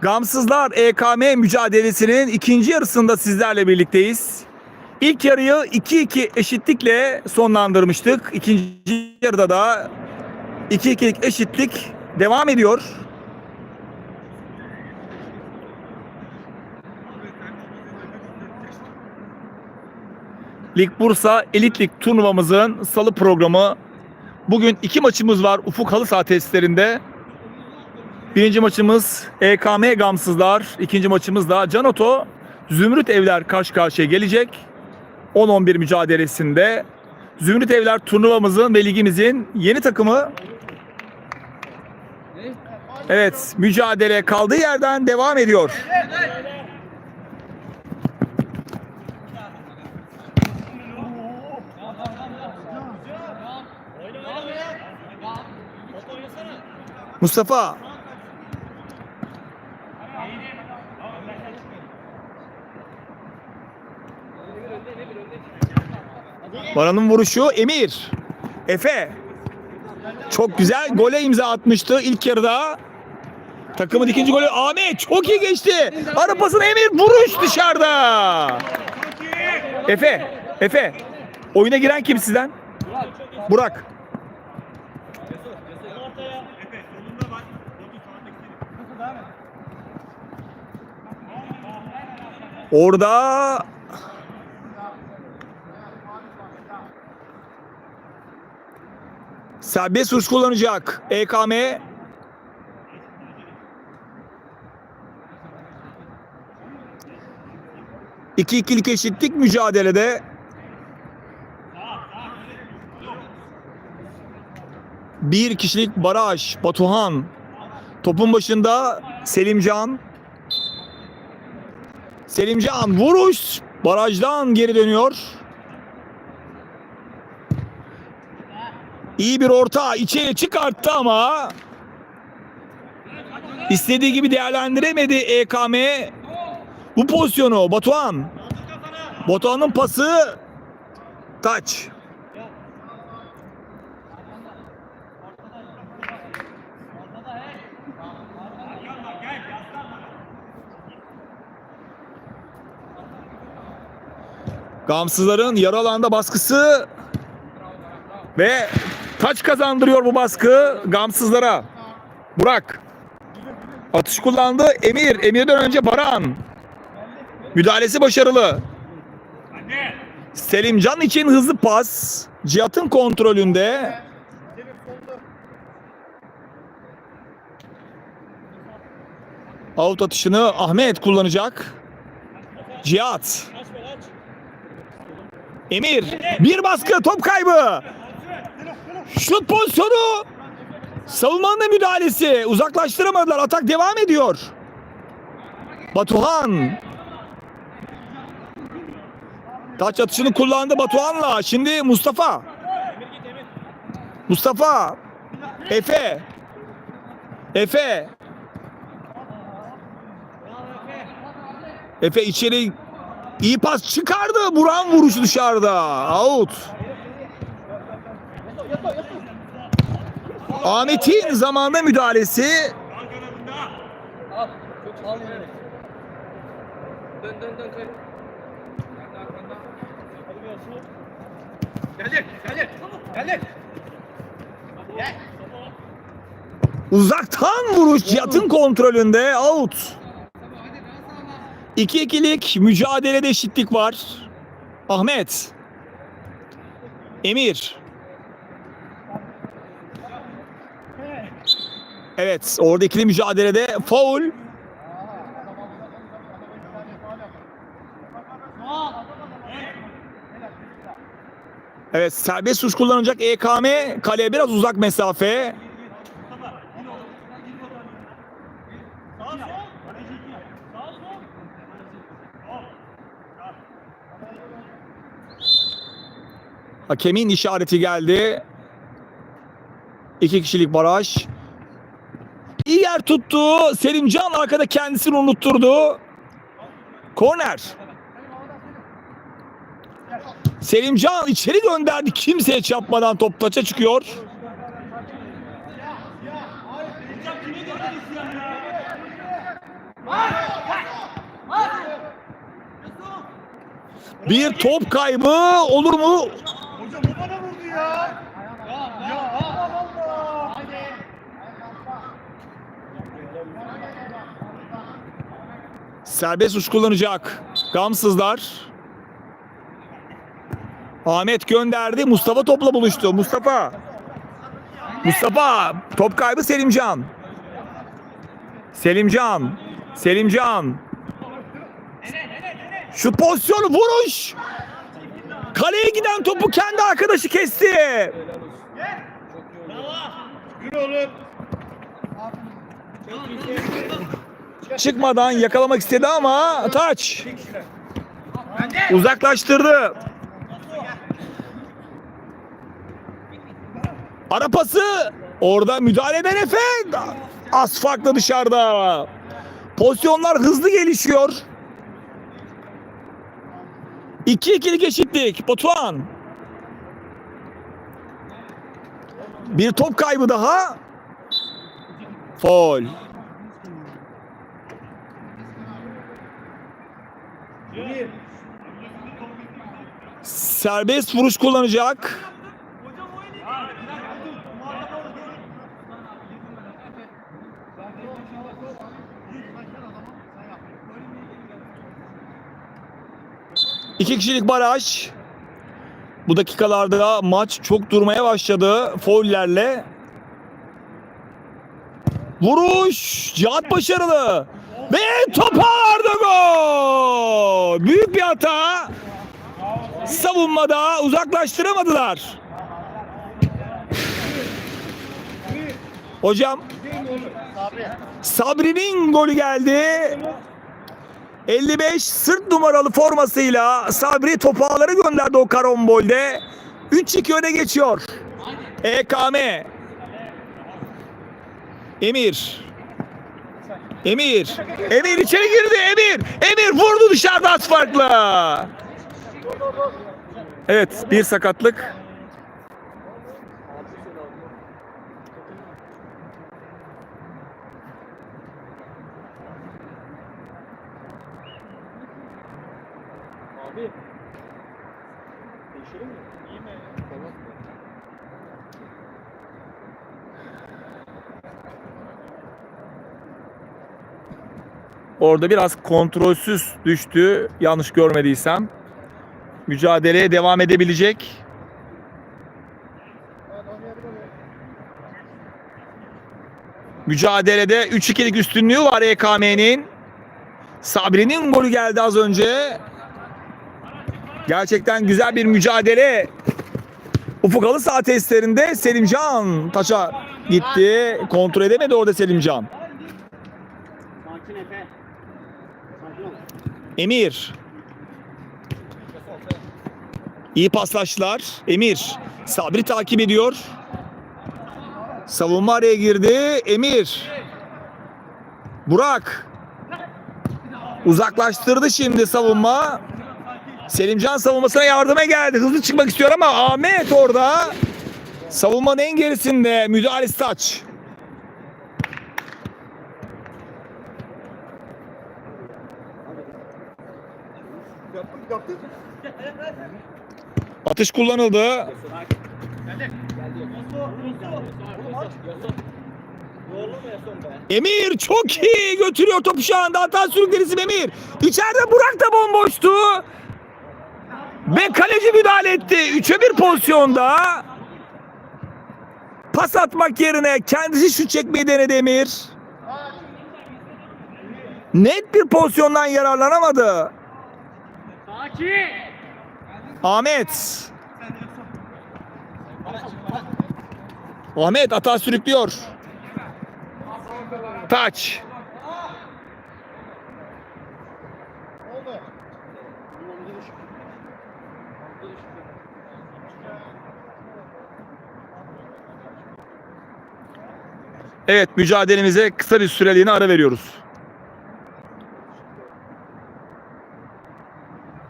Gamsızlar EKM mücadelesinin ikinci yarısında sizlerle birlikteyiz. İlk yarıyı 2-2 eşitlikle sonlandırmıştık. İkinci yarıda da 2-2'lik eşitlik devam ediyor. Lig Bursa Elit Lig turnuvamızın salı programı. Bugün iki maçımız var Ufuk Halı Saha testlerinde. Birinci maçımız EKM Gamsızlar. İkinci maçımız da Canoto Zümrüt Evler karşı karşıya gelecek. 10-11 mücadelesinde. Zümrüt Evler turnuvamızın ve ligimizin yeni takımı. Evet mücadele kaldığı yerden devam ediyor. Mustafa Baran'ın vuruşu Emir. Efe. Çok güzel gole imza atmıştı ilk yarıda. Takımın ikinci golü Ahmet çok iyi geçti. Arapasına Emir vuruş dışarıda. Efe, Efe. Oyuna giren kim sizden? Burak. Orada serbest vuruş kullanacak EKM. İki ikilik eşitlik mücadelede. Bir kişilik baraj Batuhan. Topun başında Selimcan. Selimcan vuruş barajdan geri dönüyor. İyi bir orta içeri çıkarttı ama istediği gibi değerlendiremedi EKM bu pozisyonu Batuhan. Batuhan'ın pası taç. Gamsızların yarı alanda baskısı ve taç kazandırıyor bu baskı Gamsızlara. Burak. Atış kullandı Emir. Emir'den önce Baran. Müdahalesi başarılı. Selimcan için hızlı pas. Cihat'ın kontrolünde. Out atışını Ahmet kullanacak. Cihat. Emir. Bir baskı top kaybı. Şut pozisyonu. Savunmanın da müdahalesi. Uzaklaştıramadılar. Atak devam ediyor. Batuhan. Taç atışını kullandı Batuhan'la. Şimdi Mustafa. Mustafa. Efe. Efe. Efe içeri iyi pas çıkardı. Buran vuruşu dışarıda. Out. Ahmet'in zamanda müdahalesi. Uzaktan vuruş Cihat'ın kontrolünde out. 2-2'lik mücadelede eşitlik var. Ahmet. Emir. Evet orada ikili mücadelede foul. Evet serbest vuruş kullanacak EKM kaleye biraz uzak mesafe. Hakemin işareti geldi. İki kişilik baraj. İyi yer tuttu. Selimcan arkada kendisini unutturdu. Korner. Selimcan içeri gönderdi. Kimseye çarpmadan top taça çıkıyor. Bir top kaybı olur mu? Serbest uç kullanacak. Gamsızlar. Ahmet gönderdi. Mustafa topla buluştu. Mustafa. Mustafa. Top kaybı Selimcan. Selimcan. Selimcan. Şu pozisyonu vuruş. Kaleye giden topu kendi arkadaşı kesti. Yürü oğlum. Çıkmadan yakalamak istedi ama taç. Uzaklaştırdı. Ara pası. Orada müdahale eden Efe. Az farklı dışarıda. Pozisyonlar hızlı gelişiyor. 2-2'lik eşitlik. Batuhan. Bir top kaybı daha. Foul. Serbest vuruş kullanacak. İki kişilik baraj. Bu dakikalarda maç çok durmaya başladı. Foullerle. Vuruş. Cihat başarılı. Ve topa vardı gol. Büyük bir hata. Savunmada uzaklaştıramadılar. Hocam Sabri'nin golü geldi. 55 sırt numaralı formasıyla Sabri topağları gönderdi o karambolde. 3-2 öne geçiyor. EKM. Emir. Emir. Emir içeri girdi Emir. Emir vurdu dışarıda az farklı. Evet bir sakatlık. Orada biraz kontrolsüz düştü. Yanlış görmediysem. Mücadeleye devam edebilecek. Mücadelede 3-2'lik üstünlüğü var EKM'nin. Sabri'nin golü geldi az önce. Gerçekten güzel bir mücadele. Ufuk Halı saha testlerinde Selimcan taça gitti. Kontrol edemedi orada Selimcan. Emir. İyi paslaştılar. Emir. Sabri takip ediyor. Savunma araya girdi. Emir. Burak. Uzaklaştırdı şimdi savunma. Selimcan savunmasına yardıma geldi. Hızlı çıkmak istiyor ama Ahmet orada. Savunmanın en gerisinde. Müdahalesi taç. Atış kullanıldı. Emir çok iyi götürüyor topu şu anda. Hata sürüklerisi Emir. İçeride Burak da bomboştu. Ve kaleci müdahale etti. Üçe bir pozisyonda. Pas atmak yerine kendisi şut çekmeyi denedi Emir. Net bir pozisyondan yararlanamadı. Ahmet. Ahmet hata sürüklüyor. Taç. Evet mücadelemize kısa bir süreliğine ara veriyoruz.